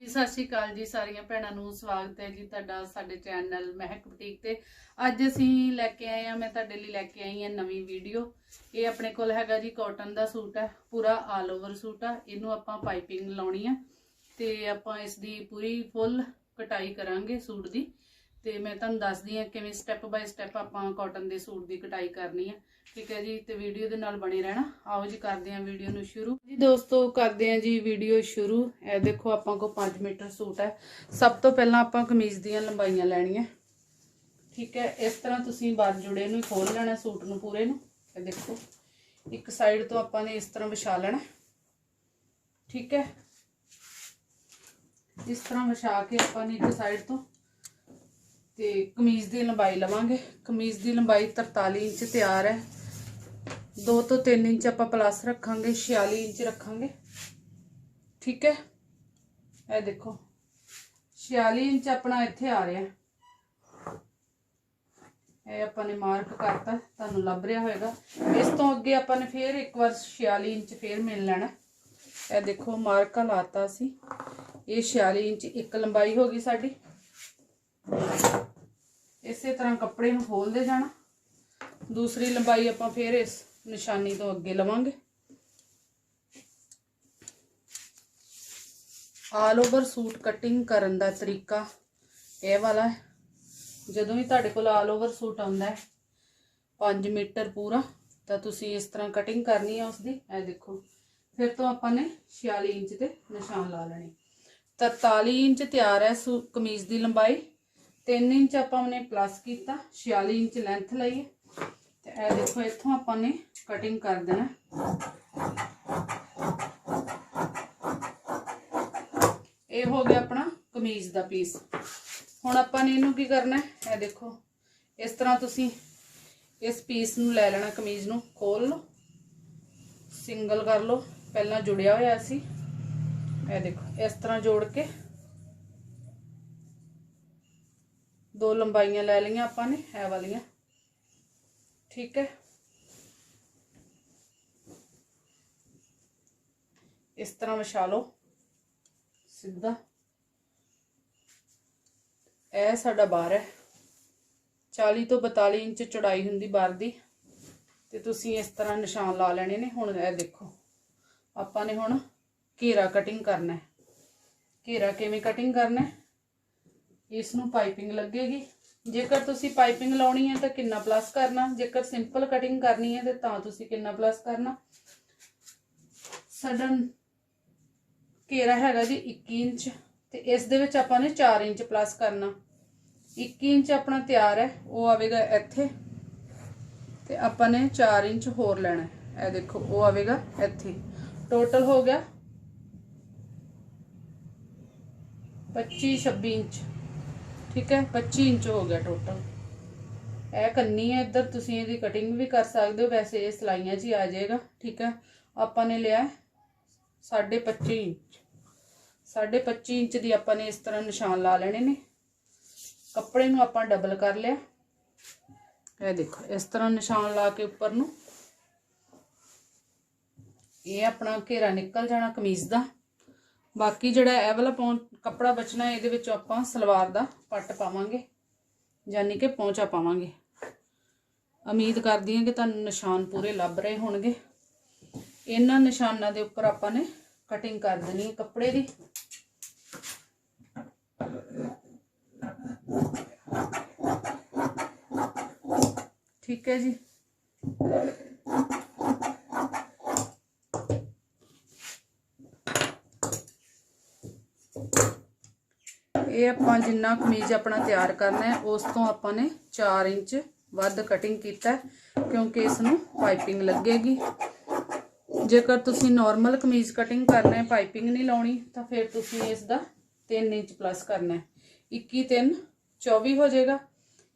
ਜੀ, ਸਤਿ ਸ਼੍ਰੀ ਅਕਾਲ ਜੀ ਸਾਰੀਆਂ ਭੈਣਾਂ ਨੂੰ ਸਵਾਗਤ ਹੈ ਜੀ ਤੁਹਾਡਾ ਸਾਡੇ ਚੈਨਲ ਮਹਿਕ ਬੁਟੀਕ ਤੇ। ਅੱਜ ਅਸੀਂ ਲੈ ਕੇ ਆਏ ਆ ਮੈਂ ਤੁਹਾਡੇ ਲਈ ਲੈ ਕੇ ਆਈ ਹਾਂ ਨਵੀਂ ਵੀਡੀਓ। ਇਹ ਆਪਣੇ ਕੋਲ ਹੈਗਾ ਜੀ ਕਾਟਨ ਦਾ ਸੂਟ ਹੈ ਪੂਰਾ ਆਲ ਓਵਰ ਸੂਟ ਆ। ਇਹਨੂੰ ਆਪਾਂ ਪਾਈਪਿੰਗ ਲਾਉਣੀ ਆ ਤੇ ਆਪਾਂ ਇਸ ਦੀ ਪੂਰੀ ਫੁੱਲ ਕਟਾਈ ਕਰਾਂਗੇ ਸੂਟ ਦੀ। ਤੇ ਮੈਂ ਤੁਹਾਨੂੰ ਦੱਸਦੀ ਹਾਂ ਕਿਵੇਂ ਸਟੈਪ ਬਾਈ ਸਟੈਪ ਆਪਾਂ ਕਾਟਨ ਦੇ ਸੂਟ ਦੀ ਕਟਾਈ ਕਰਨੀ ਹੈ ਠੀਕ ਹੈ ਜੀ, ਤੇ ਵੀਡੀਓ ਦੇ ਨਾਲ ਬਣੇ ਰਹਿਣਾ। ਆਓ ਜੀ, ਕਰਦੇ ਹਾਂ ਵੀਡੀਓ ਨੂੰ ਸ਼ੁਰੂ। ਜੀ ਦੋਸਤੋ, ਕਰਦੇ ਹਾਂ ਜੀ ਵੀਡੀਓ ਸ਼ੁਰੂ। ਇਹ ਦੇਖੋ ਆਪਾਂ ਕੋ 5 ਮੀਟਰ ਸੂਟ ਹੈ। ਸਭ ਤੋਂ ਪਹਿਲਾਂ ਆਪਾਂ ਕਮੀਜ਼ ਦੀਆਂ ਲੰਬਾਈਆਂ ਲੈਣੀਆਂ। ਠੀਕ ਹੈ, ਇਸ ਤਰ੍ਹਾਂ ਤੁਸੀਂ ਬਾਰ ਜੁੜੇ ਨੂੰ ਹੀ ਖੋਲ ਲੈਣਾ ਸੂਟ ਨੂੰ ਪੂਰੇ ਨੂੰ। ਇਹ ਦੇਖੋ, ਇੱਕ ਸਾਈਡ ਤੋਂ ਆਪਾਂ ਨੇ ਇਸ ਤਰ੍ਹਾਂ ਵਿਛਾ ਲੈਣਾ। ਠੀਕ ਹੈ। ਇਸ ਤਰ੍ਹਾਂ ਵਿਛਾ ਕੇ ਆਪਾਂ ਨੇ ਇੱਕ ਸਾਈਡ ਤੋਂ ਤੇ ਕਮੀਜ਼ ਦੀ ਲੰਬਾਈ ਲਵਾਂਗੇ। ਕਮੀਜ਼ ਦੀ ਲੰਬਾਈ 43 ਇੰਚ ਤਿਆਰ ਹੈ। 2 ਤੋਂ 3 ਇੰਚ ਆਪਾਂ ਪਲੱਸ ਰੱਖਾਂਗੇ 46 ਇੰਚ ਰੱਖਾਂਗੇ। ਠੀਕ ਹੈ? ਇਹ ਦੇਖੋ। 46 ਇੰਚ ਆਪਣਾ ਇੱਥੇ ਆ ਰਿਹਾ। ਇਹ ਆਪਾਂ ਨੇ ਮਾਰਕ ਕਰਤਾ। ਤੁਹਾਨੂੰ ਲੱਭ ਰਿਹਾ ਹੋਵੇਗਾ ਇਸ ਤੋਂ ਅੱਗੇ ਆਪਾਂ ਨੇ ਫੇਰ ਇੱਕ ਵਾਰ 46 ਇੰਚ ਫੇਰ ਮਿਲ ਲੈਣਾ। ਇਹ ਦੇਖੋ ਮਾਰਕਾ ਲਾਤਾ ਸੀ ਇਹ 46 ਇੰਚ ਇੱਕ ਲੰਬਾਈ ਹੋ ਗਈ ਸਾਡੀ। ਇਸੇ ਤਰ੍ਹਾਂ ਕੱਪੜੇ ਨੂੰ ਖੋਲਦੇ ਜਾਣਾ। ਦੂਸਰੀ ਲੰਬਾਈ ਆਪਾਂ ਫੇਰ ਇਸ ਨਿਸ਼ਾਨੀ ਤੋਂ ਅੱਗੇ ਲਵਾਂਗੇ। ਆਲ ਓਵਰ ਸੂਟ ਕਟਿੰਗ ਕਰਨ ਦਾ ਤਰੀਕਾ ਇਹ ਵਾਲਾ ਹੈ। ਜਦੋਂ ਵੀ ਤੁਹਾਡੇ ਕੋਲ ਆਲ ਓਵਰ ਸੂਟ ਆਉਂਦਾ ਹੈ 5 ਮੀਟਰ ਪੂਰਾ, ਤਾਂ ਤੁਸੀਂ ਇਸ ਤਰ੍ਹਾਂ ਕਟਿੰਗ ਕਰਨੀ ਹੈ ਉਸ ਦੀ ਇਹ ਦੇਖੋ, ਫਿਰ ਤੋਂ ਆਪਾਂ ਨੇ 46 ਇੰਚ ਤੇ ਨਿਸ਼ਾਨ ਲਾ ਲੈਣੇ। 43 ਇੰਚ ਤਿਆਰ ਹੈ ਸੂ ਕਮੀਜ਼ ਦੀ ਲੰਬਾਈ। 3 ਇੰਚ ਆਪਾਂ ਨੇ ਪਲੱਸ ਕੀਤਾ 46 ਇੰਚ ਲੈਂਥ ਲਈ ਹੈ। ਤੇ ਇਹ ਦੇਖੋ, ਇੱਥੋਂ ਆਪਾਂ ਨੇ ਕਟਿੰਗ ਕਰ ਦੇਣਾ। ਇਹ ਹੋ ਗਿਆ ਆਪਣਾ ਕਮੀਜ਼ ਦਾ ਪੀਸ ਹੁਣ ਆਪਾਂ ਨੇ ਇਹਨੂੰ ਕੀ ਕਰਨਾ ਹੈ? ਇਹ ਦੇਖੋ, ਇਸ ਤਰ੍ਹਾਂ ਤੁਸੀਂ ਇਸ ਪੀਸ ਨੂੰ ਲੈ ਲੈਣਾ, ਕਮੀਜ਼ ਨੂੰ ਖੋਲ ਲਓ। ਸਿੰਗਲ ਕਰ ਲਓ। ਪਹਿਲਾਂ ਜੁੜਿਆ ਹੋਇਆ ਸੀ। ਇਹ ਦੇਖੋ, ਇਸ ਤਰ੍ਹਾਂ ਜੋੜ ਕੇ ਦੋ ਲੰਬਾਈਆਂ ਲੈ ਲਈਆਂ ਆਪਾਂ ਨੇ, ਇਹ ਵਾਲੀਆਂ। ਠੀਕ ਹੈ? ਇਸ ਤਰ੍ਹਾਂ ਵਿਛਾ ਲਓ। ਸਿੱਧਾ। ਇਹ ਸਾਡਾ ਬਾਰ ਹੈ। 40 ਤੋਂ 42 ਇੰਚ ਚੌੜਾਈ ਹੁੰਦੀ ਬਾਰ ਦੀ। ਤੇ ਤੁਸੀਂ ਇਸ ਤਰ੍ਹਾਂ ਨਿਸ਼ਾਨ ਲਾ ਲੈਣੇ ਨੇ। ਹੁਣ ਇਹ ਦੇਖੋ। ਆਪਾਂ ਨੇ ਹੁਣ ਘੇਰਾ ਕਟਿੰਗ ਕਰਨਾ ਹੈ। ਘੇਰਾ ਕਿਵੇਂ ਕਟਿੰਗ ਕਰਨਾ ਹੈ? ਇਸ ਨੂੰ ਪਾਈਪਿੰਗ ਲੱਗੇਗੀ। ਜੇਕਰ ਤੁਸੀਂ ਪਾਈਪਿੰਗ ਲਾਉਣੀ ਹੈ ਤਾਂ ਕਿੰਨਾ ਪਲੱਸ ਕਰਨਾ। ਜੇਕਰ ਸਿੰਪਲ ਕਟਿੰਗ ਕਰਨੀ ਹੈ ਤੇ ਤਾਂ ਤੁਸੀਂ ਕਿੰਨਾ ਪਲੱਸ ਕਰਨਾ। ਸਾਡਾ ਘੇਰਾ ਹੈਗਾ ਜੀ 21 ਇੰਚ ਤੇ ਇਸ ਦੇ ਵਿੱਚ ਆਪਾਂ ਨੇ 4 ਇੰਚ ਪਲੱਸ ਕਰਨਾ। 21 ਇੰਚ ਆਪਣਾ ਤਿਆਰ ਹੈ, ਉਹ ਆਵੇਗਾ ਇੱਥੇ ਤੇ ਆਪਾਂ ਨੇ 4 ਇੰਚ ਹੋਰ ਲੈਣਾ ਹੈ। ਇਹ ਦੇਖੋ, ਉਹ ਆਵੇਗਾ ਇੱਥੇ। ਟੋਟਲ ਹੋ ਗਿਆ 25 26 ਇੰਚ। ਠੀਕ ਹੈ? 25 ਇੰਚ ਹੋ ਗਿਆ ਟੋਟਲ ਇਹ ਕੰਨੀ ਹੈ, ਇੱਧਰ ਤੁਸੀਂ ਇਹਦੀ ਕਟਿੰਗ ਵੀ ਕਰ ਸਕਦੇ ਹੋ। ਵੈਸੇ ਇਹ ਸਲਾਈਆਂ 'ਚ ਹੀ ਆ ਜਾਏਗਾ, ਠੀਕ ਹੈ? ਆਪਾਂ ਨੇ ਲਿਆ 25 ਇੰਚ। 25 ਇੰਚ ਦੀ ਆਪਾਂ ਨੇ ਇਸ ਤਰ੍ਹਾਂ ਨਿਸ਼ਾਨ ਲਾ ਲੈਣੇ ਨੇ। ਕੱਪੜੇ ਨੂੰ ਆਪਾਂ ਡਬਲ ਕਰ ਲਿਆ। ਇਹ ਦੇਖੋ, ਇਸ ਤਰ੍ਹਾਂ ਨਿਸ਼ਾਨ ਲਾ ਕੇ ਉੱਪਰ ਨੂੰ। ਇਹ ਆਪਣਾ ਘੇਰਾ ਨਿਕਲ ਜਾਣਾ ਕਮੀਜ਼ ਦਾ। ਬਾਕੀ ਜਿਹੜਾ ਇਹ ਵਾਲਾ ਪੌਂ ਕੱਪੜਾ ਬਚਣਾ ਇਹਦੇ ਵਿੱਚ ਆਪਾਂ ਸਲਵਾਰ ਦਾ ਪੱਟ ਪਾਵਾਂਗੇ, ਯਾਨੀ ਕਿ ਪੌਂਚਾ ਪਾਵਾਂਗੇ। ਉਮੀਦ ਕਰਦੀ ਹਾਂ ਕਿ ਤੁਹਾਨੂੰ ਨਿਸ਼ਾਨ ਪੂਰੇ ਲੱਭ ਰਹੇ ਹੋਣਗੇ। ਇਹਨਾਂ ਨਿਸ਼ਾਨਾਂ ਦੇ ਉੱਪਰ ਆਪਾਂ ਨੇ ਕਟਿੰਗ ਕਰ ਦੇਣੀ ਹੈ ਕੱਪੜੇ ਦੀ। ਠੀਕ ਹੈ ਜੀ। ਇਹ ਆਪਾਂ ਜਿੰਨਾ ਕਮੀਜ਼ ਆਪਣਾ ਤਿਆਰ ਕਰਨਾ ਹੈ, ਉਸ ਤੋਂ ਆਪਾਂ ਨੇ 4 ਇੰਚ ਵੱਧ ਕਟਿੰਗ ਕੀਤਾ ਕਿਉਂਕਿ ਇਸ ਨੂੰ ਪਾਈਪਿੰਗ ਲੱਗੇਗੀ। ਜੇਕਰ ਤੁਸੀਂ ਨਾਰਮਲ ਕਮੀਜ਼ ਕਟਿੰਗ ਕਰਨਾ ਹੈ ਪਾਈਪਿੰਗ ਨਹੀਂ ਲਾਉਣੀ, ਤਾਂ ਫਿਰ ਤੁਸੀਂ ਇਸ ਦਾ 3 ਇੰਚ ਪਲੱਸ ਕਰਨਾ ਹੈ। 21 3 24 ਹੋ ਜਾਏਗਾ।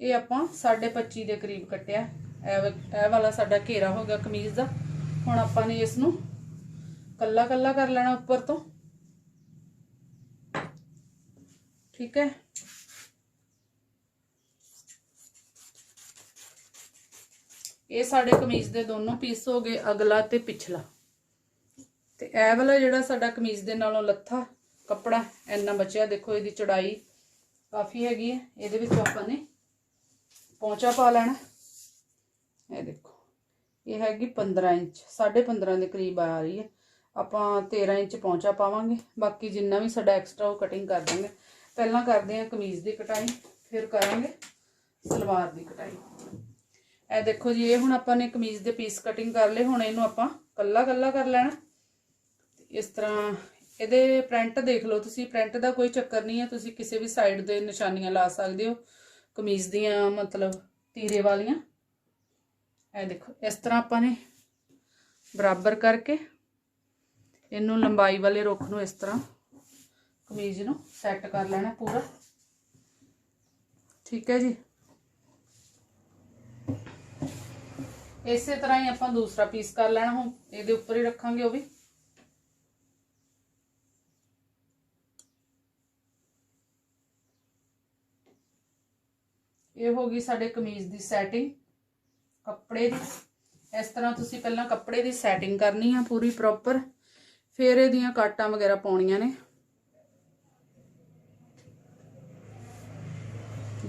ਇਹ ਆਪਾਂ 25 ਦੇ ਕਰੀਬ ਕੱਟਿਆ ਇਹ ਵ- ਇਹ ਵਾਲਾ ਸਾਡਾ ਘੇਰਾ ਹੋ ਗਿਆ ਕਮੀਜ਼ ਦਾ। ਹੁਣ ਆਪਾਂ ਨੇ ਇਸ ਨੂੰ ਕੱਲਾ ਕੱਲਾ ਕਰ ਲੈਣਾ ਉੱਪਰ ਤੋਂ। ਠੀਕ ਹੈ। ਇਹ ਸਾਡੇ ਕਮੀਜ਼ ਦੇ ਦੋਨੋਂ ਪੀਸ ਹੋ ਗਏ, ਅਗਲਾ ਤੇ ਪਿਛਲਾ। ਤੇ ਇਹ ਵਾਲਾ ਜਿਹੜਾ ਸਾਡਾ ਕਮੀਜ਼ ਦੇ ਨਾਲੋਂ ਲੱਥਾ ਕੱਪੜਾ, ਇੰਨਾ ਬਚਿਆ। ਦੇਖੋ, ਇਹਦੀ ਚੜਾਈ ਕਾਫੀ ਹੈਗੀ ਹੈ। ਇਹਦੇ ਵਿੱਚ ਆਪਾਂ ਨੇ ਪੌਂਚਾ ਪਾ ਲੈਣਾ। ਇਹ ਦੇਖੋ, ਇਹ ਹੈਗੀ 15 ਇੰਚ 15.5 ਦੇ ਕਰੀਬ ਆ ਰਹੀ ਹੈ। ਆਪਾਂ 13 ਇੰਚ ਪੌਂਚਾ ਪਾਵਾਂਗੇ। ਬਾਕੀ ਜਿੰਨਾ ਵੀ ਸਾਡਾ ਐਕਸਟਰਾ ਉਹ ਕਟਿੰਗ ਕਰ ਦਾਂਗੇ। ਪਹਿਲਾਂ ਕਰਦੇ ਹਾਂ ਕਮੀਜ਼ ਦੀ ਕਟਾਈ, ਫਿਰ ਕਰਾਂਗੇ ਸਲਵਾਰ ਦੀ ਕਟਾਈ। ਇਹ ਦੇਖੋ ਜੀ, ਇਹ ਹੁਣ ਆਪਾਂ ਨੇ ਕਮੀਜ਼ ਦੇ ਪੀਸ ਕਟਿੰਗ ਕਰ ਲਏ, ਹੁਣ ਇਹਨੂੰ ਆਪਾਂ ਕੱਲਾ ਕੱਲਾ ਕਰ ਲੈਣਾ। ਇਸ ਤਰ੍ਹਾਂ ਇਹਦੇ ਪ੍ਰਿੰਟ ਦੇਖ ਲਓ ਤੁਸੀਂ ਪ੍ਰਿੰਟ ਦਾ ਕੋਈ ਚੱਕਰ ਨਹੀਂ ਹੈ, ਤੁਸੀਂ ਕਿਸੇ ਵੀ ਸਾਈਡ ਦੇ ਨਿਸ਼ਾਨੀਆਂ ਲਾ ਸਕਦੇ ਹੋ, ਕਮੀਜ਼ ਦੀਆਂ ਮਤਲਬ ਤੀਰੇ ਵਾਲੀਆਂ। ਇਹ ਦੇਖੋ, ਇਸ ਤਰ੍ਹਾਂ ਆਪਾਂ ਨੇ ਬਰਾਬਰ ਕਰਕੇ ਇਹਨੂੰ ਲੰਬਾਈ ਵਾਲੇ ਰੁੱਖ ਨੂੰ ਇਸ ਤਰ੍ਹਾਂ ਕਮੀਜ਼ ਨੂੰ ਸੈੱਟ ਕਰ ਲੈਣਾ ਪੂਰਾ। ਠੀਕ ਹੈ ਜੀ। ਇਸੇ ਤਰ੍ਹਾਂ ਹੀ ਆਪਾਂ ਦੂਸਰਾ ਪੀਸ ਕਰ ਲੈਣਾ ਹੁਣ, ਇਹਦੇ ਉੱਪਰ ਹੀ ਰੱਖਾਂਗੇ ਉਹ ਵੀ। ਇਹ ਹੋ ਗਈ ਸਾਡੇ ਕਮੀਜ਼ ਦੀ ਸੈਟਿੰਗ, ਕੱਪੜੇ ਦੀ। ਇਸ ਤਰ੍ਹਾਂ ਤੁਸੀਂ ਪਹਿਲਾਂ ਕੱਪੜੇ ਦੀ ਸੈਟਿੰਗ ਕਰਨੀ ਆ ਪੂਰੀ ਪ੍ਰੋਪਰ ਫਿਰ ਇਹਦੀਆਂ ਕਾਟਾਂ ਵਗੈਰਾ ਪਾਉਣੀਆਂ ਨੇ।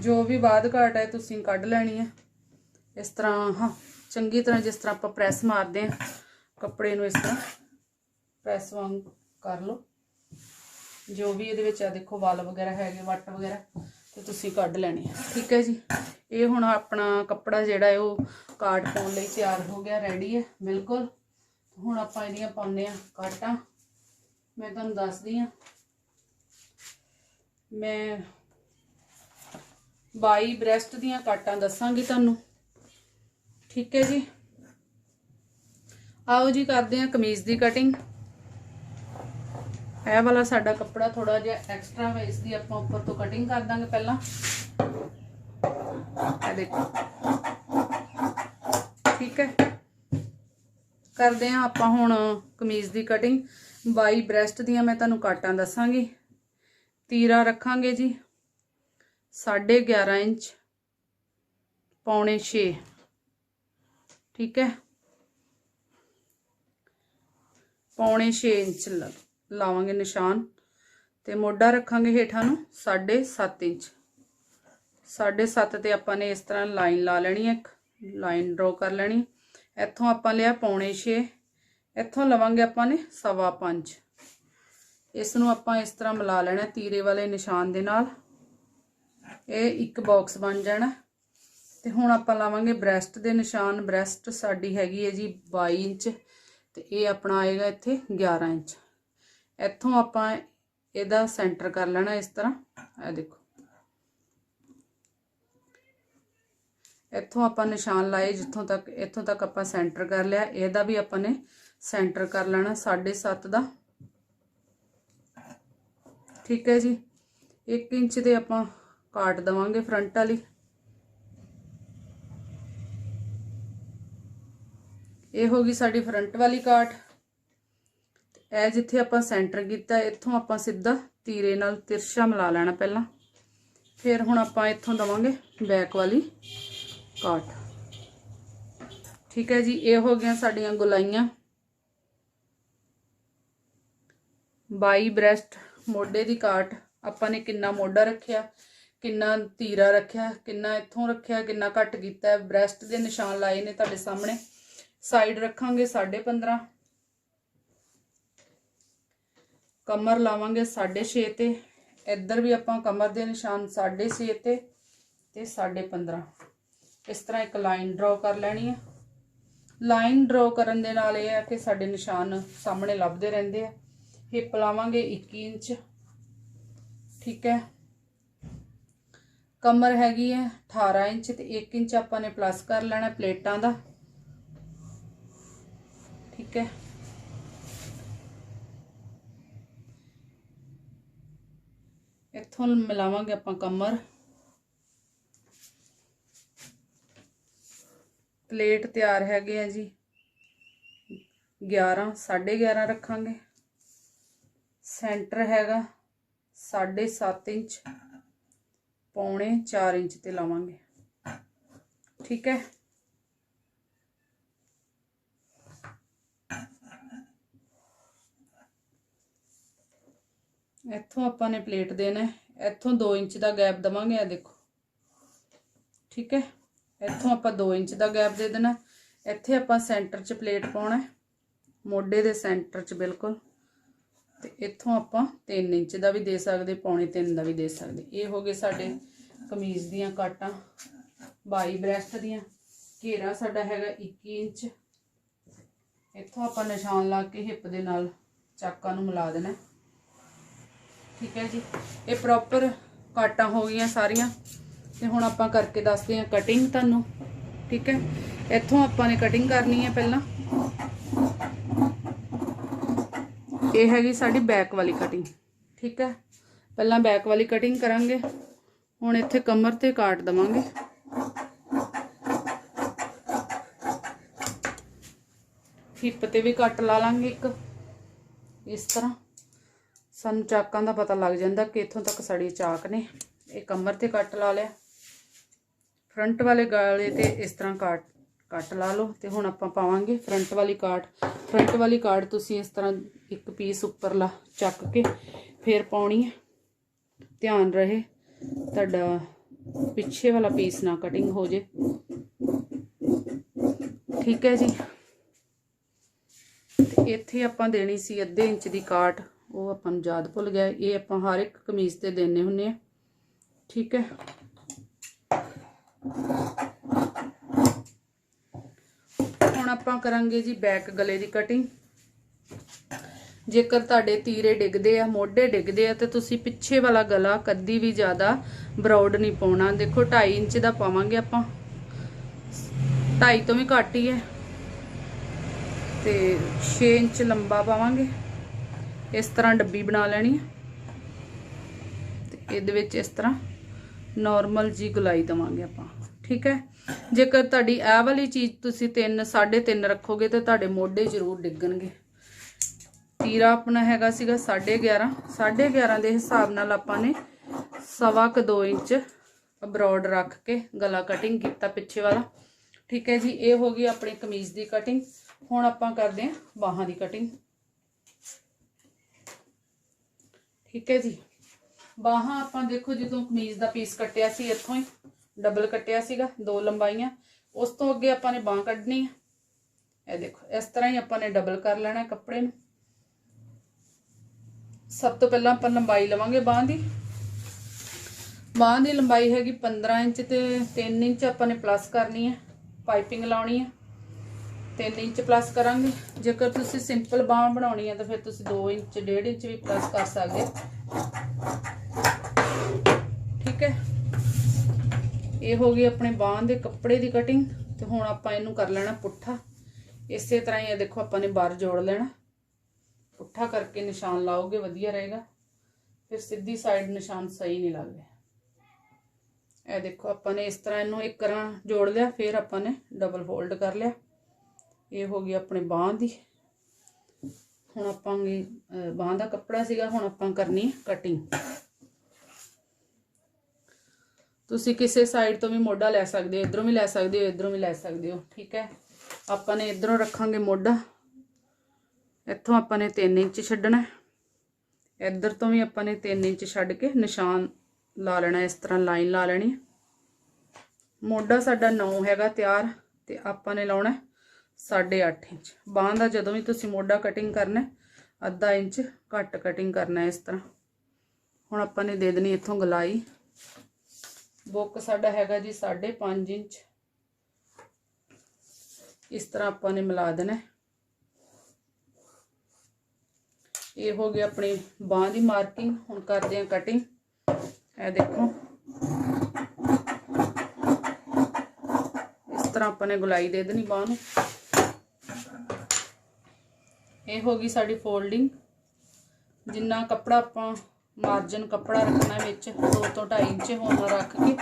ਜੋ ਵੀ ਬਾਅਦ ਘਾਟ ਹੈ ਤੁਸੀਂ ਕੱਢ ਲੈਣੀ ਹੈ। ਇਸ ਤਰ੍ਹਾਂ, ਹਾਂ, ਚੰਗੀ ਤਰ੍ਹਾਂ ਜਿਸ ਤਰ੍ਹਾਂ ਆਪਾਂ ਪ੍ਰੈਸ ਮਾਰਦੇ ਆ ਕੱਪੜੇ ਨੂੰ ਇਸ ਤਰ੍ਹਾਂ ਪ੍ਰੈਸ ਵਾਂਗ ਕਰ ਲਓ। ਜੋ ਵੀ ਇਹਦੇ ਵਿੱਚ ਆ, ਦੇਖੋ ਵਾਲ ਵਗੈਰਾ ਹੈਗੇ, ਵੱਟ ਵਗੈਰਾ, ਤੇ ਤੁਸੀਂ ਕੱਢ ਲੈਣੇ ਆ ਠੀਕ ਹੈ ਜੀ? ਇਹ ਹੁਣ ਆਪਣਾ ਕੱਪੜਾ ਜਿਹੜਾ ਹੈ, ਉਹ ਕਾਟ ਪਾਉਣ ਲਈ ਤਿਆਰ ਹੋ ਗਿਆ ਰੈਡੀ ਹੈ, ਬਿਲਕੁਲ। ਹੁਣ ਆਪਾਂ ਇਹਦੀਆਂ ਪਾਉਂਦੇ ਆ ਕਾਟਾਂ। ਮੈਂ ਤੁਹਾਨੂੰ ਦੱਸਦੀ ਆ ਮੈਂ 22 ਬ੍ਰੈਸਟ ਦੀਆਂ ਕਾਟਾਂ ਦੱਸਾਂਗੀ ਤੁਹਾਨੂੰ। ਠੀਕ ਹੈ ਜੀ। ਆਓ ਜੀ ਕਰਦੇ ਹਾਂ ਕਮੀਜ਼ ਦੀ ਕਟਿੰਗ ਇਹ ਵਾਲਾ ਸਾਡਾ ਕੱਪੜਾ ਥੋੜਾ ਜਿਹਾ ਐਕਸਟਰਾ ਹੈ ਇਸ ਦੀ ਆਪਾਂ ਉੱਪਰ ਤੋਂ ਕਟਿੰਗ ਕਰ ਦਾਂਗੇ ਪਹਿਲਾਂ। ਇਹ ਦੇਖੋ। ਠੀਕ ਹੈ। ਕਰਦੇ ਹਾਂ ਆਪਾਂ ਹੁਣ ਕਮੀਜ਼ ਦੀ ਕਟਿੰਗ 22 ਬ੍ਰੈਸਟ ਦੀਆਂ ਮੈਂ ਤੁਹਾਨੂੰ ਕਾਟਾਂ ਦੱਸਾਂਗੀ। ਤੀਰਾ ਰੱਖਾਂਗੇ ਜੀ। 11.5 ਇੰਚ, ਪੌਣੇ 6 ਠੀਕ ਹੈ? ਪੌਣੇ 6 ਇੰਚ ਲਾਵਾਂਗੇ ਨਿਸ਼ਾਨ ਤੇ ਮੋਢਾ ਰੱਖਾਂਗੇ ਹੇਠਾਂ ਨੂੰ 7.5 ਇੰਚ। 7.5 ਤੇ ਆਪਾਂ ਨੇ ਇਸ ਤਰ੍ਹਾਂ ਲਾਈਨ ਲਾ ਲੈਣੀ ਹੈ, ਇੱਕ ਲਾਈਨ ਡਰਾ ਕਰ ਲੈਣੀ ਇੱਥੋਂ ਆਪਾਂ ਲਿਆ ਪੌਣੇ 6 ਇੱਥੋਂ ਲਵਾਂਗੇ ਆਪਾਂ ਨੇ 5.5 ਇਸ ਨੂੰ ਆਪਾਂ ਇਸ ਤਰ੍ਹਾਂ ਮਿਲਾ ਲੈਣਾ ਤੀਰੇ ਵਾਲੇ ਨਿਸ਼ਾਨ ਦੇ ਨਾਲ। ਇਹ ਇੱਕ ਬਾਕਸ ਬਣ ਜਾਣਾ। ਤੇ ਹੁਣ ਆਪਾਂ ਲਾਵਾਂਗੇ ਬ੍ਰੈਸਟ ਦੇ ਨਿਸ਼ਾਨ। ਬ੍ਰੈਸਟ ਸਾਡੀ ਹੈਗੀ ਹੈ ਜੀ 22 ਇੰਚ ਤੇ ਇਹ ਆਪਣਾ ਆਏਗਾ ਇੱਥੇ 11 ਇੰਚ। ਇੱਥੋਂ ਆਪਾਂ ਇਹਦਾ ਸੈਂਟਰ ਕਰ ਲੈਣਾ ਇਸ ਤਰ੍ਹਾਂ। ਇਹ ਦੇਖੋ। ਇੱਥੋਂ ਆਪਾਂ ਨਿਸ਼ਾਨ ਲਾਏ ਜਿੱਥੋਂ ਤੱਕ, ਇੱਥੋਂ ਤੱਕ ਆਪਾਂ ਸੈਂਟਰ ਕਰ ਲਿਆ। ਇਹਦਾ ਵੀ ਆਪਾਂ ਨੇ ਸੈਂਟਰ ਕਰ ਲੈਣਾ 7.5 ਦਾ। ਠੀਕ ਹੈ ਜੀ। 1 ਇੰਚ ਦੇ ਆਪਾਂ ਕਾਟ ਦਵਾਂਗੇ ਫਰੰਟ ਵਾਲੀ। ਇਹ ਹੋ ਗਈ ਸਾਡੀ ਫਰੰਟ ਵਾਲੀ ਕਾਟ। ਇਹ ਜਿੱਥੇ ਆਪਾਂ ਸੈਂਟਰ ਕੀਤਾ, ਇੱਥੋਂ ਆਪਾਂ ਸਿੱਧਾ ਤੀਰੇ ਨਾਲ ਤਿਰਛਾ ਮਿਲਾ ਲੈਣਾ ਪਹਿਲਾਂ। ਫਿਰ ਹੁਣ ਆਪਾਂ ਇੱਥੋਂ ਦਵਾਂਗੇ ਬੈਕ ਵਾਲੀ ਕਾਟ। ਠੀਕ ਹੈ ਜੀ, ਇਹ ਹੋ ਗਈਆਂ ਸਾਡੀਆਂ ਗੁਲਾਈਆਂ। 22 ਬ੍ਰੈਸਟ ਮੋਢੇ ਦੀ ਕਾਟ। ਆਪਾਂ ਨੇ ਕਿੰਨਾ ਮੋਢਾ ਰੱਖਿਆ। ਕਿੰਨਾ ਤੀਰਾ ਰੱਖਿਆ, ਕਿੰਨਾ ਇੱਥੋਂ ਰੱਖਿਆ, ਕਿੰਨਾ ਘੱਟ ਕੀਤਾ ਬ੍ਰੈਸਟ ਦੇ ਨਿਸ਼ਾਨ ਲਾਏ ਨੇ ਤੁਹਾਡੇ ਸਾਹਮਣੇ। ਸਾਈਡ ਰੱਖਾਂਗੇ 15.5 ਕਮਰ ਲਾਵਾਂਗੇ 6.5 ਤੇ। ਇੱਧਰ ਵੀ ਆਪਾਂ ਕਮਰ ਦੇ ਨਿਸ਼ਾਨ 6.5 ਤੇ ਤੇ 15.5 ਇਸ ਤਰ੍ਹਾਂ ਇੱਕ ਲਾਈਨ ਡਰਾ ਕਰ ਲੈਣੀ ਹੈ ਲਾਈਨ ਡਰਾ ਕਰਨ ਦੇ ਨਾਲ ਇਹ ਹੈ ਕਿ ਸਾਡੇ ਨਿਸ਼ਾਨ ਸਾਹਮਣੇ ਲੱਭਦੇ ਰਹਿੰਦੇ ਆ। ਹਿੱਪ ਲਾਵਾਂਗੇ 21 ਇੰਚ। ਠੀਕ ਹੈ। ਕਮਰ ਹੈਗੀ ਹੈ 18 ਇੰਚ ਤੇ 1 ਇੰਚ ਆਪਾਂ ਨੇ ਪਲੱਸ ਕਰ ਲੈਣਾ ਪਲੇਟਾਂ ਦਾ। ਠੀਕ ਹੈ ਇੱਥੋਂ ਮਿਲਾਵਾਂਗੇ ਆਪਾਂ ਕਮਰ। ਪਲੇਟ ਤਿਆਰ ਹੈਗੇ ਆ ਜੀ। 11 11.5 ਰੱਖਾਂਗੇ। ਸੈਂਟਰ ਹੈਗਾ 7.5 ਇੰਚ। ਪੌਣੇ 4 ਇੰਚ ਤੇ ਲਾਵਾਂਗੇ। ਠੀਕ ਹੈ? ਇੱਥੋਂ ਆਪਾਂ ਨੇ ਪਲੇਟ ਦੇਣਾ ਹੈ। ਇੱਥੋਂ 2 ਇੰਚ ਦਾ ਗੈਪ ਦਵਾਂਗੇ ਆ ਦੇਖੋ। ਠੀਕ ਹੈ? ਇੱਥੋਂ ਆਪਾਂ 2 ਇੰਚ ਦਾ ਗੈਪ ਦੇ ਦੇਣਾ ਇੱਥੇ ਆਪਾਂ ਸੈਂਟਰ 'ਚ ਪਲੇਟ ਪਾਉਣਾ ਹੈ। ਮੋਢੇ ਦੇ ਸੈਂਟਰ 'ਚ ਬਿਲਕੁਲ। ਤੇ ਇੱਥੋਂ ਆਪਾਂ 3 ਇੰਚ ਦਾ ਵੀ ਦੇ ਸਕਦੇ, ਪੌਣੇ 3 ਦਾ ਵੀ ਦੇ ਸਕਦੇ। ਇਹ ਹੋ ਗਏ ਸਾਡੇ ਕਮੀਜ਼ ਦੀਆਂ ਕਾਟਾਂ, ਬਾਈ ਬ੍ਰੈਸਟ ਦੀਆਂ। ਘੇਰਾ ਸਾਡਾ ਹੈਗਾ 21 ਇੰਚ। ਇੱਥੋਂ ਆਪਾਂ ਨਿਸ਼ਾਨ ਲਾ ਕੇ ਹਿੱਪ ਦੇ ਨਾਲ ਚਾਕਾਂ ਨੂੰ ਮਿਲਾ ਦੇਣਾ। ਠੀਕ ਹੈ ਜੀ। ਇਹ ਪ੍ਰੋਪਰ ਕਾਟਾਂ ਹੋ ਗਈਆਂ ਸਾਰੀਆਂ। ਤੇ ਹੁਣ ਆਪਾਂ ਕਰਕੇ ਦੱਸਦੇ ਹਾਂ ਕਟਿੰਗ ਤੁਹਾਨੂੰ। ਠੀਕ ਹੈ। ਇੱਥੋਂ ਆਪਾਂ ਨੇ ਕਟਿੰਗ ਕਰਨੀ ਹੈ ਪਹਿਲਾਂ। ਇਹ ਹੈਗੀ ਸਾਡੀ ਬੈਕ ਵਾਲੀ ਕਟਿੰਗ ਠੀਕ ਹੈ? ਪਹਿਲਾਂ ਬੈਕ ਵਾਲੀ ਕਟਿੰਗ ਕਰਾਂਗੇ। ਹੁਣ ਇੱਥੇ ਕਮਰ ਤੇ ਕਾਟ ਦਵਾਂਗੇ। ਹਿੱਪ ਤੇ ਵੀ ਕੱਟ ਲਾ ਲਾਂਗੇ ਇੱਕ। ਇਸ ਤਰ੍ਹਾਂ। ਸਾਨੂੰ ਚਾਕਾਂ ਦਾ ਪਤਾ ਲੱਗ ਜਾਂਦਾ ਕਿ ਇੱਥੋਂ ਤੱਕ ਸਾਡੀ ਚਾਕ ਨੇ। ਇਹ ਕਮਰ ਤੇ ਕੱਟ ਲਾ ਲਿਆ। ਫਰੰਟ ਵਾਲੇ ਗਾਲੇ ਤੇ ਇਸ ਤਰ੍ਹਾਂ ਕਾਟ। ਕੱਟ ਲਾ ਲਓ ਤੇ ਹੁਣ ਆਪਾਂ ਪਾਵਾਂਗੇ ਫਰੰਟ ਵਾਲੀ ਕਾਟ ਫਰੰਟ ਵਾਲੀ ਕਾਟ ਤੁਸੀਂ ਇਸ ਤਰ੍ਹਾਂ ਇੱਕ ਪੀਸ ਉੱਪਰਲਾ ਚੱਕ ਕੇ ਫੇਰ ਪਾਉਣੀ ਹੈ। ਧਿਆਨ ਰਹੇ, ਤੁਹਾਡਾ ਪਿੱਛੇ ਵਾਲਾ ਪੀਸ ਨਾ ਕਟਿੰਗ ਹੋ ਜੇ। ਠੀਕ ਹੈ ਜੀ। ਤੇ ਇੱਥੇ ਆਪਾਂ ਦੇਣੀ ਸੀ ਅੱਧੇ ਇੰਚ ਦੀ ਕਾਟ ਉਹ ਆਪਾਂ ਨੂੰ ਯਾਦ ਭੁੱਲ ਗਿਆ। ਇਹ ਆਪਾਂ ਹਰ ਇੱਕ ਕਮੀਜ਼ ਤੇ ਦੇਣੇ ਹੁੰਨੇ ਆ। ਠੀਕ ਹੈ ਹੁਣ ਆਪਾਂ ਕਰਾਂਗੇ ਜੀ ਬੈਕ ਗਲੇ ਦੀ ਕਟਿੰਗ ਜੇਕਰ ਤੁਹਾਡੇ ਤੀਰੇ ਡਿੱਗਦੇ ਆ, ਮੋਢੇ ਡਿੱਗਦੇ ਆ, ਤੇ ਤੁਸੀਂ ਪਿੱਛੇ ਵਾਲਾ ਗਲਾ ਕਦੀ ਵੀ ਜ਼ਿਆਦਾ ਬਰੌਡ ਨਹੀਂ ਪਾਉਣਾ। ਦੇਖੋ 2.5 ਇੰਚ ਦਾ ਪਾਵਾਂਗੇ ਆਪਾਂ। 2.5 ਤੋਂ ਵੀ ਘੱਟ ਹੀ ਹੈ। ਤੇ 6 ਇੰਚ ਲੰਬਾ ਪਾਵਾਂਗੇ। ਇਸ ਤਰ੍ਹਾਂ ਡੱਬੀ ਬਣਾ ਲੈਣੀ ਹੈ। ਤੇ ਇਹਦੇ ਵਿੱਚ ਇਸ ਤਰ੍ਹਾਂ ਨਾਰਮਲ ਜੀ ਗੁਲਾਈ ਦਵਾਂਗੇ ਆਪਾਂ। ਠੀਕ ਹੈ? ਜੇਕਰ ਤੁਹਾਡੀ ਇਹ ਵਾਲੀ ਚੀਜ਼ ਤੁਸੀਂ 3 3.5 ਰੱਖੋਗੇ ਤਾਂ ਤੁਹਾਡੇ ਮੋਢੇ ਜ਼ਰੂਰ ਡਿੱਗਣਗੇ। ਤੀਰਾ ਆਪਣਾ ਹੈਗਾ ਸੀਗਾ 11.5 11.5 ਦੇ ਹਿਸਾਬ ਨਾਲ ਆਪਾਂ ਨੇ ਸਵਾ ਕ 2 ਇੰਚ ਅਬਰੋਡ ਰੱਖ ਕੇ ਗਲਾ ਕਟਿੰਗ ਕੀਤਾ ਪਿੱਛੇ ਵਾਲਾ। ਠੀਕ ਹੈ ਜੀ, ਇਹ ਹੋ ਗਈ ਆਪਣੀ ਕਮੀਜ਼ ਦੀ ਕਟਿੰਗ ਹੁਣ ਆਪਾਂ ਕਰਦੇ ਹਾਂ ਬਾਹਾਂ ਦੀ ਕਟਿੰਗ ਠੀਕ ਹੈ ਜੀ, ਬਾਹਾਂ ਆਪਾਂ ਦੇਖੋ ਜਦੋਂ ਕਮੀਜ਼ ਦਾ ਪੀਸ ਕੱਟਿਆ ਸੀ ਇੱਥੋਂ ਹੀ। ਡਬਲ ਕੱਟਿਆ ਸੀਗਾ, ਦੋ ਲੰਬਾਈਆਂ। ਉਸ ਤੋਂ ਅੱਗੇ ਆਪਾਂ ਨੇ ਬਾਹ ਕੱਢਣੀ ਹੈ ਇਹ ਦੇਖੋ, ਇਸ ਤਰ੍ਹਾਂ ਹੀ ਆਪਾਂ ਨੇ ਡਬਲ ਕਰ ਲੈਣਾ ਕੱਪੜੇ ਨੂੰ। ਸਭ ਤੋਂ ਪਹਿਲਾਂ ਆਪਾਂ ਲੰਬਾਈ ਲਵਾਂਗੇ ਬਾਹ ਦੀ। ਬਾਹ ਦੀ ਲੰਬਾਈ ਹੈਗੀ 15 ਇੰਚ ਤੇ 3 ਇੰਚ ਆਪਾਂ ਨੇ ਪਲੱਸ ਕਰਨੀ ਹੈ। ਪਾਈਪਿੰਗ ਲਾਉਣੀ ਹੈ। 3 ਇੰਚ ਪਲੱਸ ਕਰਾਂਗੇ। ਜੇਕਰ ਤੁਸੀਂ ਸਿੰਪਲ ਬਾਹ ਬਣਾਉਣੀ ਹੈ ਤਾਂ ਫਿਰ ਤੁਸੀਂ 2 ਇੰਚ 1.5 ਇੰਚ ਵੀ ਪਲੱਸ ਕਰ ਸਕਦੇ ਠੀਕ ਹੈ। ਇਹ ਹੋ ਗਈ ਆਪਣੇ ਬਾਹ ਦੇ ਕੱਪੜੇ ਦੀ ਕਟਿੰਗ ਤੇ ਹੁਣ ਆਪਾਂ ਇਹਨੂੰ ਕਰ ਲੈਣਾ ਪੁੱਠਾ। ਇਸੇ ਤਰ੍ਹਾਂ ਹੀ ਇਹ ਦੇਖੋ ਆਪਾਂ ਨੇ ਬਾਹਰ ਜੋੜ ਲੈਣਾ। ਪੁੱਠਾ ਕਰਕੇ ਨਿਸ਼ਾਨ ਲਾਓਗੇ, ਵਧੀਆ ਰਹੇਗਾ। ਫਿਰ ਸਿੱਧੀ ਸਾਈਡ ਨਿਸ਼ਾਨ ਸਹੀ ਨਹੀਂ ਲੱਗਦੇ। ਇਹ ਦੇਖੋ ਆਪਾਂ ਨੇ ਇਸ ਤਰ੍ਹਾਂ ਇਹਨੂੰ ਇੱਕ ਤਰ੍ਹਾਂ ਜੋੜ ਲਿਆ, ਫਿਰ ਆਪਾਂ ਨੇ ਡਬਲ ਫੋਲਡ ਕਰ ਲਿਆ। ਇਹ ਹੋ ਗਈ ਆਪਣੇ ਬਾਹ ਦੀ। ਹੁਣ ਆਪਾਂ ਬਾਹ ਦਾ ਕੱਪੜਾ ਸੀਗਾ, ਹੁਣ ਆਪਾਂ ਕਰਨੀ ਕਟਿੰਗ ਤੁਸੀਂ ਕਿਸੇ ਸਾਈਡ ਤੋਂ ਵੀ ਮੋਢਾ ਲੈ ਸਕਦੇ ਹੋ, ਇਧਰੋਂ ਵੀ ਲੈ ਸਕਦੇ ਹੋ, ਇਧਰੋਂ ਵੀ ਲੈ ਸਕਦੇ ਹੋ, ਠੀਕ ਹੈ? ਆਪਾਂ ਨੇ ਇਧਰੋਂ ਰੱਖਾਂਗੇ ਮੋਢਾ। ਇੱਥੋਂ ਆਪਾਂ ਨੇ 3 ਇੰਚ ਛੱਡਣਾ ਇੱਧਰ ਤੋਂ ਵੀ ਆਪਾਂ ਨੇ 3 ਇੰਚ ਛੱਡ ਕੇ ਨਿਸ਼ਾਨ ਲਾ ਲੈਣਾ, ਇਸ ਤਰ੍ਹਾਂ ਲਾਈਨ ਲਾ ਲੈਣੀ ਮੋਢਾ ਸਾਡਾ 9 ਹੈਗਾ ਤਿਆਰ ਤੇ ਆਪਾਂ ਨੇ ਲਾਉਣਾ 8.5 ਇੰਚ। ਬਾਹਾਂ ਦਾ ਜਦੋਂ ਵੀ ਤੁਸੀਂ ਮੋਢਾ ਕਟਿੰਗ ਕਰਨਾ ਅੱਧਾ ਇੰਚ ਘੱਟ ਕਟਿੰਗ ਕਰਨਾ ਇਸ ਤਰ੍ਹਾਂ। ਹੁਣ ਆਪਾਂ ਨੇ ਦੇ ਦੇਣੀ ਇੱਥੋਂ ਗਲਾਈ। ਬੁੱਕ ਸਾਡਾ ਹੈਗਾ ਜੀ 5.5 ਇੰਚ। ਇਸ ਤਰ੍ਹਾਂ ਆਪਾਂ ਨੇ ਮਿਲਾ ਦੇਣਾ ਇਹ ਹੋ ਗਿਆ ਆਪਣੀ ਬਾਹ ਦੀ ਮਾਰਕਿੰਗ। ਹੁਣ ਕਰਦੇ ਹਾਂ ਕਟਿੰਗ ਇਹ ਦੇਖੋ। ਇਸ ਤਰ੍ਹਾਂ ਆਪਾਂ ਨੇ ਗੁਲਾਈ ਦੇ ਦੇਣੀ ਬਾਹ ਨੂੰ। ਇਹ ਹੋ ਗਈ ਸਾਡੀ ਫੋਲਡਿੰਗ ਜਿੰਨਾ ਕੱਪੜਾ ਆਪਾਂ ਮਾਰਜਨ ਕੱਪੜਾ ਰੱਖਣਾ ਵਿੱਚ 2 ਤੋਂ 2.5 ਇੰਚ ਹੋਣਾ ਰੱਖ ਕੇ,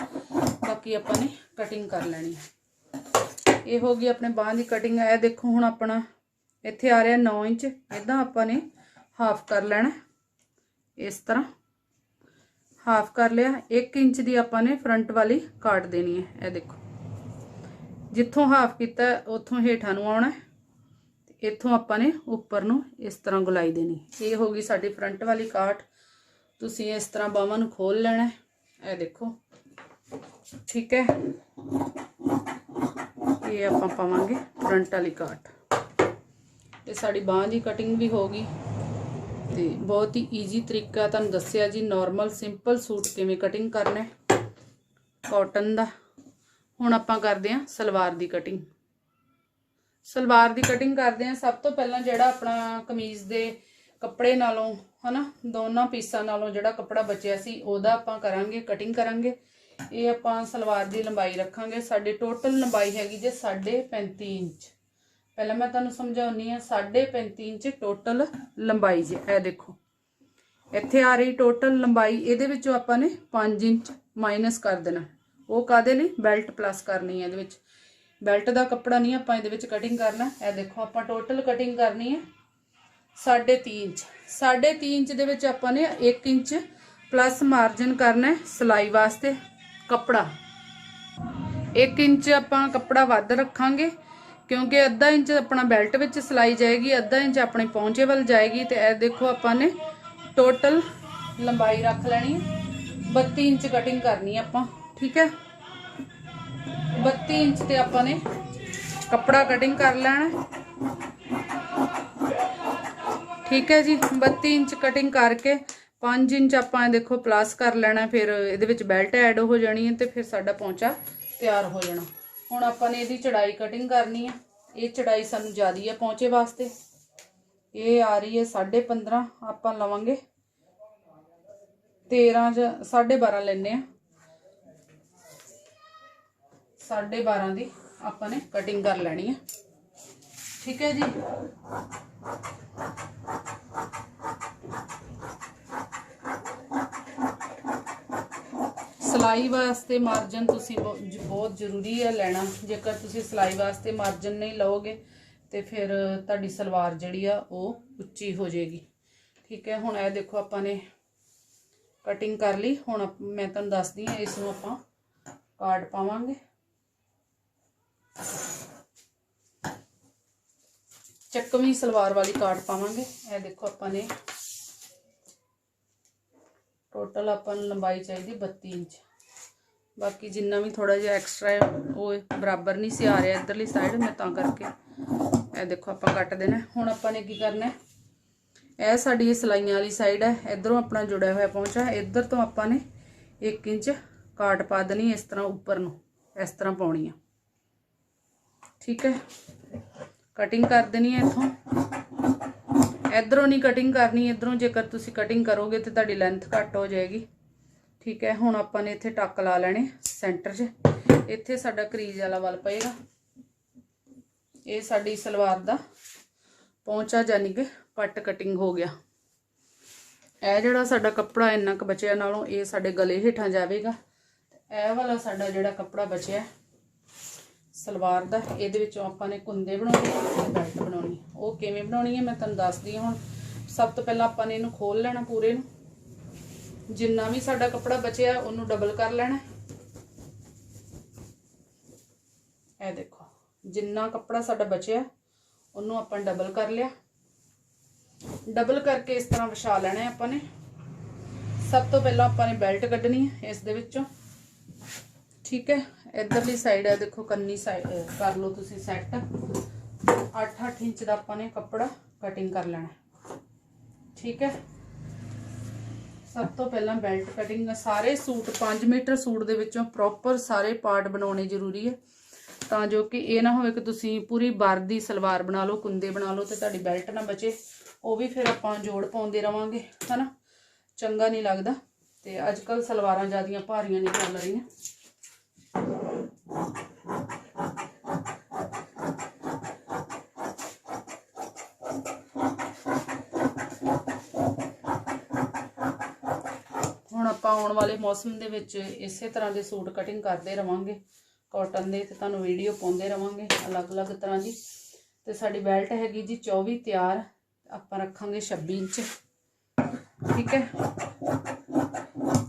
ਬਾਕੀ ਆਪਾਂ ਨੇ ਕਟਿੰਗ ਕਰ ਲੈਣੀ ਹੈ। ਇਹ ਹੋ ਗਈ ਆਪਣੇ ਬਾਹ ਦੀ ਕਟਿੰਗ ਇਹ ਦੇਖੋ ਹੁਣ ਆਪਣਾ ਇੱਥੇ ਆ ਰਿਹਾ 9 ਇੰਚ ਇਦਾਂ ਆਪਾਂ ਨੇ ਹਾਫ ਕਰ ਲੈਣਾ ਇਸ ਤਰ੍ਹਾਂ ਹਾਫ ਕਰ ਲਿਆ 1 ਇੰਚ ਦੀ ਆਪਾਂ ਨੇ ਫਰੰਟ ਵਾਲੀ ਕਾਟ ਦੇਣੀ ਹੈ, ਇਹ ਦੇਖੋ। ਜਿੱਥੋਂ ਹਾਫ ਕੀਤਾ, ਉੱਥੋਂ ਹੇਠਾਂ ਨੂੰ ਆਉਣਾ ਇੱਥੋਂ ਆਪਾਂ ਨੇ ਉੱਪਰ ਨੂੰ ਇਸ ਤਰ੍ਹਾਂ ਗੁਲਾਈ ਦੇਣੀ ਇਹ ਹੋ ਗਈ ਸਾਡੀ ਫਰੰਟ ਵਾਲੀ ਕਾਟ। ਤੁਸੀਂ ਇਸ ਤਰ੍ਹਾਂ ਬਾਹਾਂ ਨੂੰ ਖੋਲ ਲੈਣਾ ਇਹ ਦੇਖੋ। ਠੀਕ ਹੈ। ਇਹ ਆਪਾਂ ਪਾਵਾਂਗੇ ਫਰੰਟ ਵਾਲੀ ਕਾਟ। ਤੇ ਸਾਡੀ ਬਾਹਾਂ ਦੀ ਕਟਿੰਗ ਵੀ ਹੋ ਗਈ। ਤੇ ਬਹੁਤ ਹੀ ਈਜ਼ੀ ਤਰੀਕਾ ਤੁਹਾਨੂੰ ਦੱਸਿਆ ਜੀ ਨਾਰਮਲ ਸਿੰਪਲ ਸੂਟ ਕਿਵੇਂ ਕਟਿੰਗ ਕਰਨਾ ਹੈ। ਕਾਟਨ ਦਾ। ਹੁਣ ਆਪਾਂ ਕਰਦੇ ਹਾਂ ਸਲਵਾਰ ਦੀ ਕਟਿੰਗ ਸਲਵਾਰ ਦੀ ਕਟਿੰਗ ਕਰਦੇ ਹਾਂ। ਸਭ ਤੋਂ ਪਹਿਲਾਂ ਜਿਹੜਾ ਆਪਣਾ ਕਮੀਜ਼ ਦੇ ਕੱਪੜੇ ਨਾਲੋਂ, ਹਨਾ, ਦੋਨਾਂ ਪੀਸਾਂ ਨਾਲੋਂ ਜਿਹੜਾ ਕੱਪੜਾ ਬਚਿਆ ਸੀ, ਉਹਦਾ ਆਪਾਂ ਕਰਾਂਗੇ ਕਟਿੰਗ ਕਰਾਂਗੇ। ਇਹ ਆਪਾਂ ਸਲਵਾਰ ਦੀ ਲੰਬਾਈ ਰੱਖਾਂਗੇ। ਸਾਡੀ ਟੋਟਲ ਲੰਬਾਈ ਹੈਗੀ ਜੇ 35 ਇੰਚ। ਪਹਿਲਾਂ ਮੈਂ ਤੁਹਾਨੂੰ ਸਮਝਾਉਣੀ ਆ 35 ਇੰਚ ਟੋਟਲ ਲੰਬਾਈ ਜੇ। ਇਹ ਦੇਖੋ, ਇੱਥੇ ਆ ਰਹੀ ਟੋਟਲ ਲੰਬਾਈ, ਇਹਦੇ ਵਿੱਚੋਂ ਆਪਾਂ ਨੇ 5 ਇੰਚ ਮਾਈਨਸ ਕਰ ਦੇਣਾ। ਉਹ ਕਾਦੇ ਲਈ? ਬੈਲਟ ਪਲੱਸ ਕਰਨੀ ਹੈ ਇਹਦੇ ਵਿੱਚ। ਬੈਲਟ ਦਾ ਕੱਪੜਾ ਨਹੀਂ ਆਪਾਂ ਇਹਦੇ ਵਿੱਚ ਕਟਿੰਗ ਕਰਨਾ। ਇਹ ਦੇਖੋ, ਆਪਾਂ ਟੋਟਲ ਕਟਿੰਗ ਕਰਨੀ ਹੈ 3.5 ਇੰਚ। 3.5 ਇੰਚ ਦੇ ਵਿੱਚ ਆਪਾਂ ਨੇ 1 ਇੰਚ ਪਲੱਸ ਮਾਰਜਨ ਕਰਨਾ ਹੈ ਸਿਲਾਈ ਵਾਸਤੇ ਕੱਪੜਾ। 1 ਇੰਚ ਆਪਾਂ ਕੱਪੜਾ ਵੱਧ ਰੱਖਾਂਗੇ ਕਿਉਂਕਿ ਅੱਧਾ ਇੰਚ ਆਪਣਾ ਬੈਲਟ ਵਿੱਚ ਸਿਲਾਈ ਜਾਏਗੀ, ਅੱਧਾ ਇੰਚ ਆਪਣੇ ਪੌਂਚੇ ਵੱਲ ਜਾਏਗੀ ਤੇ ਇਹ ਦੇਖੋ ਆਪਾਂ ਨੇ ਟੋਟਲ ਲੰਬਾਈ ਰੱਖ ਲੈਣੀ ਹੈ। 32 ਇੰਚ ਕਟਿੰਗ ਕਰਨੀ ਆਪਾਂ, ਠੀਕ ਹੈ? 32 ਇੰਚ ਤੇ ਆਪਾਂ ਨੇ ਕੱਪੜਾ ਕਟਿੰਗ ਕਰ ਲੈਣਾ ਠੀਕ ਹੈ ਜੀ 32 ਇੰਚ ਕਟਿੰਗ ਕਰਕੇ 5 ਇੰਚ ਆਪਾਂ ਦੇਖੋ ਪਲੱਸ ਕਰ ਲੈਣਾ, ਫਿਰ ਇਹਦੇ ਵਿੱਚ ਬੈਲਟ ਐਡ ਹੋ ਜਾਣੀ ਹੈ ਤੇ ਫਿਰ ਸਾਡਾ ਪੌਂਚਾ ਤਿਆਰ ਹੋ ਜਾਣਾ। ਹੁਣ ਆਪਾਂ ਨੇ ਇਹਦੀ ਚੜਾਈ ਕਟਿੰਗ ਕਰਨੀ ਹੈ, ਇਹ ਚੜਾਈ ਸਾਨੂੰ ਜ਼ਿਆਦੀ ਹੈ ਪੌਂਚੇ ਵਾਸਤੇ। ਇਹ ਆ ਰਹੀ ਹੈ 15.5 ਆਪਾਂ ਲਵਾਂਗੇ। 13 ਜਾਂ 12.5 ਲੈਨੇ ਆ 12.5 ਦੀ ਆਪਾਂ ਨੇ ਕਟਿੰਗ ਕਰ ਲੈਣੀ ਹੈ। ਠੀਕ ਹੈ ਜੀ। ਸਿਲਾਈ ਵਾਸਤੇ ਮਾਰਜਨ ਤੁਸੀਂ ਬਹੁਤ ਜ਼ਰੂਰੀ ਹੈ ਲੈਣਾ। ਜੇਕਰ ਤੁਸੀਂ ਸਿਲਾਈ ਵਾਸਤੇ ਮਾਰਜਨ ਨਹੀਂ ਲਓਗੇ, ਤੇ ਫਿਰ ਤੁਹਾਡੀ ਸਲਵਾਰ ਜਿਹੜੀ ਆ, ਉਹ ਉੱਚੀ ਹੋ ਜਾਏਗੀ। ਠੀਕ ਹੈ? ਹੁਣ ਇਹ ਦੇਖੋ ਆਪਾਂ ਨੇ ਕਟਿੰਗ ਕਰ ਲਈ। ਹੁਣ ਆਪ- ਮੈਂ ਤੁਹਾਨੂੰ ਦੱਸਦੀ ਹਾਂ, ਇਸ ਨੂੰ ਆਪਾਂ ਕਾਰਡ ਪਾਵਾਂਗੇ। ਚੱਕਵੀਂ ਸਲਵਾਰ ਵਾਲੀ ਕਾਟ ਪਾਵਾਂਗੇ। ਇਹ ਦੇਖੋ ਆਪਾਂ ਨੇ। ਟੋਟਲ ਆਪਾਂ ਨੂੰ ਲੰਬਾਈ ਚਾਹੀਦੀ 32 ਇੰਚ। ਬਾਕੀ ਜਿੰਨਾ ਵੀ ਥੋੜਾ ਜਿਹਾ ਐਕਸਟਰਾ ਉਹ ਬਰਾਬਰ ਨਹੀਂ ਸੀ ਆ ਰਿਹਾ ਇਧਰਲੀ ਸਾਈਡ ਮੈਂ ਤਾਂ ਕਰਕੇ। ਇਹ ਦੇਖੋ ਆਪਾਂ ਕੱਟ ਦੇਣਾ। ਹੁਣ ਆਪਾਂ ਨੇ ਕੀ ਕਰਨਾ ਇਹ ਸਾਡੀ ਇਹ ਸਲਾਈਆਂ ਵਾਲੀ ਸਾਈਡ ਹੈ, ਇਧਰੋਂ ਆਪਣਾ ਜੁੜਿਆ ਹੋਇਆ ਪਹੁੰਚਾ ਇਧਰ ਤੋਂ ਆਪਾਂ ਨੇ 1 ਇੰਚ ਕਾਟ ਪਾ ਦੇਣੀ ਇਸ ਤਰ੍ਹਾਂ ਉੱਪਰ ਨੂੰ, ਇਸ ਤਰ੍ਹਾਂ ਪਾਉਣੀ ਆ। ਠੀਕ ਹੈ? ਕਟਿੰਗ ਕਰ ਦੇਣੀ ਹੈ ਇੱਥੋਂ। ਇਧਰੋਂ ਨਹੀਂ ਕਟਿੰਗ ਕਰਨੀ, ਇਧਰੋਂ ਜੇਕਰ ਤੁਸੀਂ ਕਟਿੰਗ ਕਰੋਗੇ ਤੇ ਤੁਹਾਡੀ ਲੈਂਥ ਘੱਟ ਹੋ ਜਾਏਗੀ। ਠੀਕ ਹੈ, ਹੁਣ ਆਪਾਂ ਨੇ ਇੱਥੇ ਟੱਕ ਲਾ ਲੈਣੇ ਸੈਂਟਰ 'ਚ। ਇੱਥੇ ਸਾਡਾ ਕਰੀਜ਼ ਵਾਲਾ ਵੱਲ ਪਏਗਾ। ਇਹ ਸਾਡੀ ਸਲਵਾਰ ਦਾ ਪਹੁੰਚਾ ਜਾਨੀ ਕਿ ਪੱਟ ਕਟਿੰਗ ਹੋ ਗਿਆ। ਇਹ ਜਿਹੜਾ ਸਾਡਾ ਕੱਪੜਾ ਇੰਨਾ ਕੁ ਬਚਿਆ ਨਾਲੋਂ ਇਹ ਸਾਡੇ ਗਲੇ ਹੇਠਾਂ ਜਾਵੇਗਾ। ਇਹ ਵਾਲਾ ਸਾਡਾ ਜਿਹੜਾ ਕੱਪੜਾ ਬਚਿਆ। ਸਲਵਾਰ ਦਾ, ਇਹਦੇ ਵਿੱਚੋਂ ਆਪਾਂ ਨੇ ਕੁੰਦੇ ਬਣਾਉਣੇ ਤੇ ਬੈਲਟ ਬਣਾਉਣੀ ਉਹ ਕਿਵੇਂ ਬਣਾਉਣੀ ਹੈ ਮੈਂ ਤੁਹਾਨੂੰ ਦੱਸਦੀ ਹਾਂ ਹੁਣ। ਸਭ ਤੋਂ ਪਹਿਲਾਂ ਆਪਾਂ ਨੇ ਇਹਨੂੰ ਖੋਲ ਲੈਣਾ ਪੂਰੇ ਨੂੰ। ਜਿੰਨਾ ਵੀ ਸਾਡਾ ਕੱਪੜਾ ਬਚਿਆ, ਉਹਨੂੰ ਡਬਲ ਕਰ ਲੈਣਾ। ਇਹ ਦੇਖੋ, ਜਿੰਨਾ ਕੱਪੜਾ ਸਾਡਾ ਬਚਿਆ, ਉਹਨੂੰ ਆਪਾਂ ਡਬਲ ਕਰ ਲਿਆ। ਡਬਲ ਕਰਕੇ ਇਸ ਤਰ੍ਹਾਂ ਵਿਛਾ ਲੈਣਾ ਆਪਾਂ ਨੇ। ਸਭ ਤੋਂ ਪਹਿਲਾਂ ਆਪਾਂ ਨੇ ਬੈਲਟ ਕੱਢਣੀ ਹੈ ਇਸ ਦੇ ਵਿੱਚੋਂ। ਠੀਕ ਹੈ ਇਧਰਲੀ ਸਾਈਡ ਹੈ ਦੇਖੋ ਕੰਨੀ ਸਾਈਡ ਕਰ ਲਓ ਤੁਸੀਂ ਸੈੱਟ 8-8 ਇੰਚ ਦਾ ਆਪਾਂ ਨੇ ਕੱਪੜਾ ਕਟਿੰਗ ਕਰ ਲੈਣਾ। ਠੀਕ ਹੈ? ਸਭ ਤੋਂ ਪਹਿਲਾਂ ਬੈਲਟ ਕਟਿੰਗ ਸਾਰੇ ਸੂਟ 5 ਮੀਟਰ ਸੂਟ ਦੇ ਵਿੱਚੋਂ ਪ੍ਰੋਪਰ ਸਾਰੇ ਪਾਰਟ ਬਣਾਉਣੇ ਜ਼ਰੂਰੀ ਹੈ ਤਾਂ ਜੋ ਕਿ ਇਹ ਨਾ ਹੋਵੇ ਕਿ ਤੁਸੀਂ ਪੂਰੀ ਬਾਰ ਦੀ ਸਲਵਾਰ ਬਣਾ ਲਓ, ਕੁੰਦੇ ਬਣਾ ਲਓ ਤੇ ਤੁਹਾਡੀ ਬੈਲਟ ਨਾ ਬਚੇ। ਉਹ ਵੀ ਫਿਰ ਆਪਾਂ ਜੋੜ ਪਾਉਂਦੇ ਰਵਾਂਗੇ, ਹਨਾ? ਚੰਗਾ ਨਹੀਂ ਲੱਗਦਾ। ਤੇ ਅੱਜ ਕੱਲ ਸਲਵਾਰਾਂ ਜਿਆਦੀਆਂ ਭਾਰੀਆਂ ਨਹੀਂ ਚੱਲ ਰਹੀਆਂ। ਹੁਣ ਆਪਾਂ ਆਉਣ ਵਾਲੇ ਮੌਸਮ ਦੇ ਵਿੱਚ ਇਸੇ ਤਰ੍ਹਾਂ ਦੇ ਸੂਟ ਕਟਿੰਗ ਕਰਦੇ ਰਵਾਂਗੇ। ਕਾਟਨ ਦੇ ਤੇ ਤੁਹਾਨੂੰ ਵੀਡੀਓ ਪਾਉਂਦੇ ਰਵਾਂਗੇ ਅਲੱਗ-ਅਲੱਗ ਤਰ੍ਹਾਂ ਦੀ। ਤੇ ਸਾਡੀ ਬੈਲਟ ਹੈਗੀ ਜੀ 24 ਤਿਆਰ, ਆਪਾਂ ਰੱਖਾਂਗੇ 26 ਇੰਚ। ਠੀਕ ਹੈ?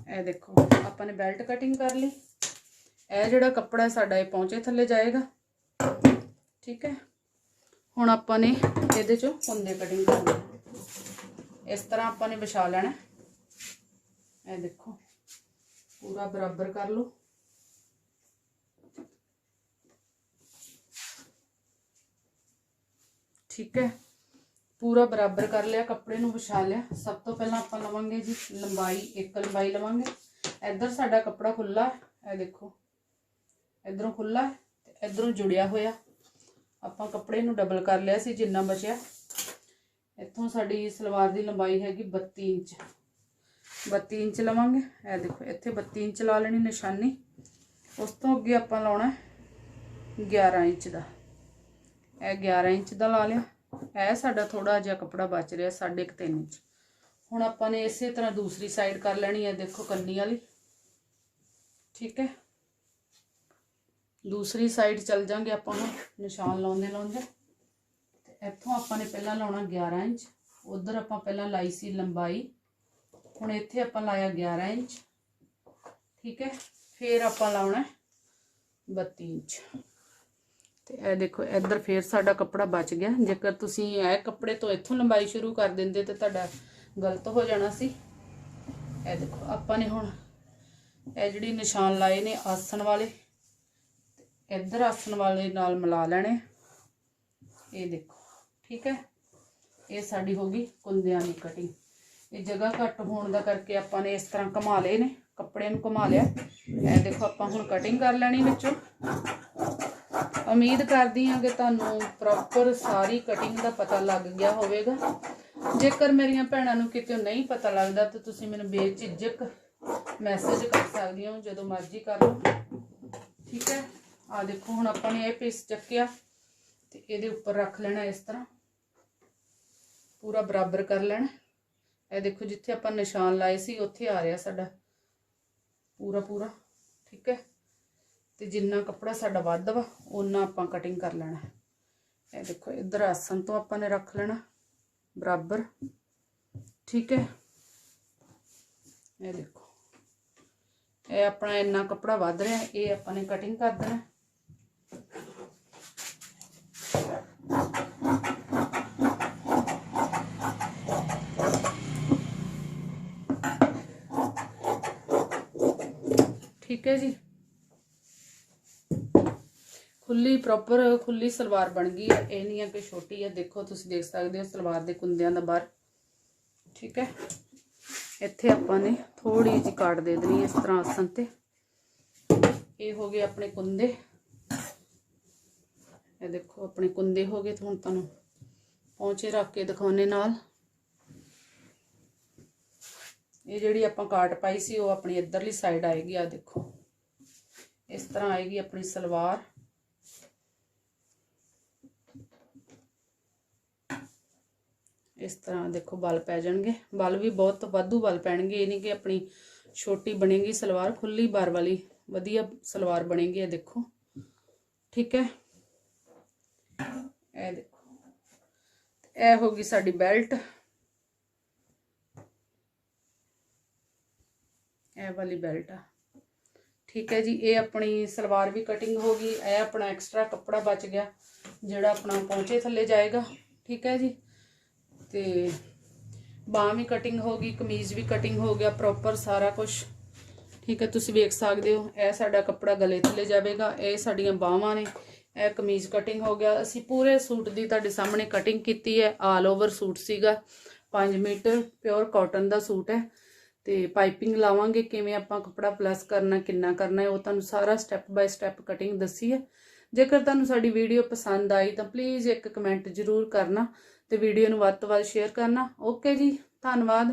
ਇਹ ਦੇਖੋ, ਆਪਾਂ ਨੇ ਬੈਲਟ ਕਟਿੰਗ ਕਰ ਲਈ। ਇਹ ਜਿਹੜਾ ਕੱਪੜਾ ਸਾਡਾ ਇਹ ਪਹੁੰਚੇ ਥੱਲੇ ਜਾਏਗਾ। ਠੀਕ ਹੈ। ਹੁਣ ਆਪਾਂ ਨੇ ਇਹਦੇ ਚੋਂ ਕੁੰਦੇ ਕਟਿੰਗ ਕਰਨੇ ਇਸ ਤਰ੍ਹਾਂ ਆਪਾਂ ਨੇ ਵਿਛਾ ਲੈਣਾ ਇਹ ਦੇਖੋ, ਪੂਰਾ ਬਰਾਬਰ ਕਰ ਲਓ। ਠੀਕ ਹੈ। ਪੂਰਾ ਬਰਾਬਰ ਕਰ ਲਿਆ, ਕੱਪੜੇ ਨੂੰ ਵਿਛਾ ਲਿਆ। ਸਭ ਤੋਂ ਪਹਿਲਾਂ ਆਪਾਂ ਲਵਾਂਗੇ ਜੀ ਲੰਬਾਈ, ਇੱਕ ਲੰਬਾਈ ਲਵਾਂਗੇ। ਇੱਧਰ ਸਾਡਾ ਕੱਪੜਾ ਖੁੱਲਾ ਹੈ। ਇਹ ਦੇਖੋ। ਇਧਰੋਂ ਖੁੱਲਾ ਹੈ ਤੇ ਇਧਰੋਂ ਜੁੜਿਆ ਹੋਇਆ। ਆਪਾਂ ਕੱਪੜੇ ਨੂੰ ਡਬਲ ਕਰ ਲਿਆ ਸੀ, ਜਿੰਨਾ ਬਚਿਆ। ਇੱਥੋਂ ਸਾਡੀ ਸਲਵਾਰ ਦੀ ਲੰਬਾਈ ਹੈਗੀ 32 ਇੰਚ। 32 ਇੰਚ ਲਵਾਂਗੇ। ਇਹ ਦੇਖੋ, ਇੱਥੇ 32 ਇੰਚ ਲਾ ਲੈਣੀ ਨਿਸ਼ਾਨੀ। ਉਸ ਤੋਂ ਅੱਗੇ ਆਪਾਂ ਲਾਉਣਾ ਹੈ 11 ਇੰਚ ਦਾ। ਇਹ 11 ਇੰਚ ਦਾ ਲਾ ਲਿਆ। ਇਹ ਸਾਡਾ ਥੋੜਾ ਜਿਹਾ ਕੱਪੜਾ ਬਚ ਰਿਹਾ 3.5 ਇੰਚ। ਹੁਣ ਆਪਾਂ ਨੇ ਇਸੇ ਤਰ੍ਹਾਂ ਦੂਸਰੀ ਸਾਈਡ ਕਰ ਲੈਣੀ ਹੈ, ਦੇਖੋ ਕੰਨੀ ਵਾਲੀ। ਠੀਕ ਹੈ? ਦੂਸਰੀ ਸਾਈਡ ਚੱਲ ਜਾਾਂਗੇ ਆਪਾਂ ਨੂੰ ਨਿਸ਼ਾਨ ਲਾਉਂਦੇ ਲਾਉਂਦੇ। ਤੇ ਇੱਥੋਂ ਆਪਾਂ ਨੇ ਪਹਿਲਾਂ ਲਾਉਣਾ 11 ਇੰਚ, ਉਧਰ ਆਪਾਂ ਪਹਿਲਾਂ ਲਾਈ ਸੀ ਲੰਬਾਈ। ਹੁਣ ਇੱਥੇ ਆਪਾਂ ਲਾਇਆ 11 ਇੰਚ, ਠੀਕ ਹੈ? ਫਿਰ ਆਪਾਂ ਲਾਉਣਾ ਹੈ 32 ਇੰਚ। ਤੇ ਇਹ ਦੇਖੋ, ਇੱਧਰ ਫੇਰ ਸਾਡਾ ਕੱਪੜਾ ਬਚ ਗਿਆ। ਜੇਕਰ ਤੁਸੀਂ ਇਹ ਕੱਪੜੇ ਤੋਂ ਇੱਥੋਂ ਲੰਬਾਈ ਸ਼ੁਰੂ ਕਰ ਦਿੰਦੇ ਤੇ ਤੁਹਾਡਾ ਗਲਤ ਹੋ ਜਾਣਾ ਸੀ। ਇਹ ਦੇਖੋ, ਆਪਾਂ ਨੇ ਹੁਣ ਇਹ ਜਿਹੜੀ ਨਿਸ਼ਾਨ ਲਾਏ ਨੇ ਆਸਣ ਵਾਲੇ। ਇੱਧਰ ਆਸਣ ਵਾਲੇ ਨਾਲ ਮਿਲਾ ਲੈਣੇ। ਇਹ ਦੇਖੋ, ਠੀਕ ਹੈ? ਇਹ ਸਾਡੀ ਹੋ ਗਈ ਕੁੰਦਿਆਂ ਦੀ ਕਟਿੰਗ ਇਹ ਜਗ੍ਹਾ ਘੱਟ ਹੋਣ ਦਾ ਕਰਕੇ ਆਪਾਂ ਨੇ ਇਸ ਤਰ੍ਹਾਂ ਘੁਮਾ ਲਏ ਨੇ ਕੱਪੜੇ ਨੂੰ ਘੁਮਾ ਲਿਆ। ਇਹ ਦੇਖੋ, ਆਪਾਂ ਹੁਣ ਕਟਿੰਗ ਕਰ ਲੈਣੀ ਵਿੱਚੋਂ। ਉਮੀਦ ਕਰਦੀ ਹਾਂ ਕਿ ਤੁਹਾਨੂੰ ਪ੍ਰੋਪਰ ਸਾਰੀ ਕਟਿੰਗ ਦਾ ਪਤਾ ਲੱਗ ਗਿਆ ਹੋਵੇਗਾ। ਜੇਕਰ ਮੇਰੀਆਂ ਭੈਣਾਂ ਨੂੰ ਕਿਤੇ ਨਹੀਂ ਪਤਾ ਲੱਗਦਾ, ਤਾਂ ਤੁਸੀਂ ਮੈਨੂੰ ਬੇਝਿਜਕ ਮੈਸੇਜ ਕਰ ਸਕਦੇ ਹੋ, ਜਦੋਂ ਮਰਜ਼ੀ ਕਰ ਲਓ। ਠੀਕ ਹੈ? ਆ ਦੇਖੋ, ਹੁਣ ਆਪਾਂ ਨੇ ਇਹ ਪੀਸ ਚੱਕਿਆ ਤੇ ਇਹਦੇ ਉੱਪਰ ਰੱਖ ਲੈਣਾ ਇਸ ਤਰ੍ਹਾਂ। ਪੂਰਾ ਬਰਾਬਰ ਕਰ ਲੈਣਾ। ਇਹ ਦੇਖੋ, ਜਿੱਥੇ ਆਪਾਂ ਨਿਸ਼ਾਨ ਲਾਏ ਸੀ, ਉੱਥੇ ਆ ਰਿਹਾ ਸਾਡਾ। ਪੂਰਾ ਪੂਰਾ, ਠੀਕ ਹੈ? ਤੇ ਜਿੰਨਾ ਕੱਪੜਾ ਸਾਡਾ ਵੱਧ ਵਾ ਉਹਨਾਂ ਆਪਾਂ ਕਟਿੰਗ ਕਰ ਲੈਣਾ। ਇਹ ਦੇਖੋ, ਇਧਰ ਆਸਨ ਤੋਂ ਆਪਾਂ ਨੇ ਰੱਖ ਲੈਣਾ। ਬਰਾਬਰ, ਠੀਕ ਹੈ? ਇਹ ਦੇਖੋ, ਇਹ ਆਪਣਾ ਇੰਨਾ ਕੱਪੜਾ ਵੱਧ ਰਿਹਾ, ਇਹ ਆਪਾਂ ਨੇ ਕਟਿੰਗ ਕਰ ਦੇਣਾ। ਠੀਕ ਹੈ ਜੀ। ਖੁੱਲੀ ਪ੍ਰੋਪਰ ਖੁੱਲੀ ਸਲਵਾਰ ਬਣ ਗਈ ਹੈ। ਇਹ ਨਹੀਂ ਹੈ ਕਿ ਛੋਟੀ ਹੈ। ਦੇਖੋ, ਤੁਸੀਂ ਦੇਖ ਸਕਦੇ ਹੋ ਸਲਵਾਰ ਦੇ ਕੁੰਦਿਆਂ ਦਾ ਬਾਹਰ ਠੀਕ ਹੈ। ਇੱਥੇ ਆਪਾਂ ਨੇ ਥੋੜੀ ਜਿਹੀ ਕਾਟ ਦੇ ਦੇਣੀ ਇਸ ਤਰ੍ਹਾਂ ਆਸਨ ਤੇ। ਇਹ ਹੋ ਗਏ ਆਪਣੇ ਕੁੰਦੇ। ਇਹ ਦੇਖੋ, ਆਪਣੇ ਕੁੰਦੇ ਹੋ ਗਏ ਹੁਣ ਤੁਹਾਨੂੰ ਪੌਂਚੇ ਰੱਖ ਕੇ ਦਿਖਾਉਣੇ ਨਾਲ। ਇਹ ਜਿਹੜੀ ਆਪਾਂ ਕਾਟ ਪਾਈ ਸੀ, ਉਹ ਆਪਣੀ ਇੱਧਰਲੀ ਸਾਈਡ ਆਏਗੀ। ਆ ਦੇਖੋ। ਇਸ ਤਰ੍ਹਾਂ ਆਏਗੀ ਆਪਣੀ ਸਲਵਾਰ ਇਸ ਤਰ੍ਹਾਂ ਦੇਖੋ ਬਲ ਪੈ ਜਾਣਗੇ ਬਲ ਵੀ ਬਹੁਤ ਵਾਧੂ ਬਲ ਪੈਣਗੇ ਇਹ ਨਹੀਂ ਕਿ ਆਪਣੀ ਛੋਟੀ ਬਣੇਗੀ ਸਲਵਾਰ ਖੁੱਲੀ ਬਾਰ ਵਾਲੀ ਵਧੀਆ ਸਲਵਾਰ ਬਣੇਗੀ ਇਹ ਦੇਖੋ ਠੀਕ ਹੈ ਇਹ ਦੇਖੋ ਇਹ ਹੋ ਗਈ ਸਾਡੀ ਬੈਲਟ ਇਹ ਵਾਲੀ ਬੈਲਟ ਆ ਠੀਕ ਹੈ ਜੀ, ਇਹ ਆਪਣੀ ਸਲਵਾਰ ਵੀ ਕਟਿੰਗ ਹੋ ਗਈ, ਇਹ ਆਪਣਾ ਐਕਸਟਰਾ ਕੱਪੜਾ ਬਚ ਗਿਆ, ਜਿਹੜਾ ਆਪਣਾ ਪੌਂਚੇ ਥੱਲੇ ਜਾਏਗਾ, ਠੀਕ ਹੈ ਜੀ। ਤੇ ਬਾਹ ਵੀ ਕਟਿੰਗ ਹੋ ਗਈ, ਕਮੀਜ਼ ਵੀ ਕਟਿੰਗ ਹੋ ਗਿਆ ਪ੍ਰੋਪਰ ਸਾਰਾ ਕੁਝ ਠੀਕ ਹੈ। ਤੁਸੀਂ ਵੇਖ ਸਕਦੇ ਹੋ, ਇਹ ਸਾਡਾ ਕੱਪੜਾ ਗਲੇ ਥੱਲੇ ਜਾਵੇਗਾ, ਇਹ ਸਾਡੀਆਂ ਬਾਹਾਂ ਨੇ, ਇਹ ਕਮੀਜ਼ ਕਟਿੰਗ ਹੋ ਗਿਆ। ਅਸੀਂ ਪੂਰੇ ਸੂਟ ਦੀ ਤੁਹਾਡੇ ਸਾਹਮਣੇ ਕਟਿੰਗ ਕੀਤੀ ਹੈ ਆਲ ਓਵਰ ਸੂਟ ਸੀਗਾ। 5 ਮੀਟਰ ਪਿਓਰ ਕਾਟਨ ਦਾ ਸੂਟ ਹੈ। ਤੇ ਪਾਈਪਿੰਗ ਲਾਵਾਂਗੇ, ਕਿਵੇਂ ਆਪਾਂ ਕੱਪੜਾ ਪਲੱਸ ਕਰਨਾ, ਕਿੰਨਾ ਕਰਨਾ ਹੈ, ਉਹ ਤੁਹਾਨੂੰ ਸਾਰਾ ਸਟੈਪ ਬਾਈ ਸਟੈਪ ਕਟਿੰਗ ਦੱਸੀ ਹੈ। ਜੇਕਰ ਤੁਹਾਨੂੰ ਸਾਡੀ ਵੀਡੀਓ ਪਸੰਦ ਆਈ ਤਾਂ ਪਲੀਜ਼ ਇੱਕ ਕਮੈਂਟ ਜ਼ਰੂਰ ਕਰਨਾ ਤੇ ਵੀਡੀਓ ਨੂੰ ਵੱਧ ਤੋਂ ਵੱਧ ਸ਼ੇਅਰ ਕਰਨਾ। ਓਕੇ ਜੀ, ਧੰਨਵਾਦ।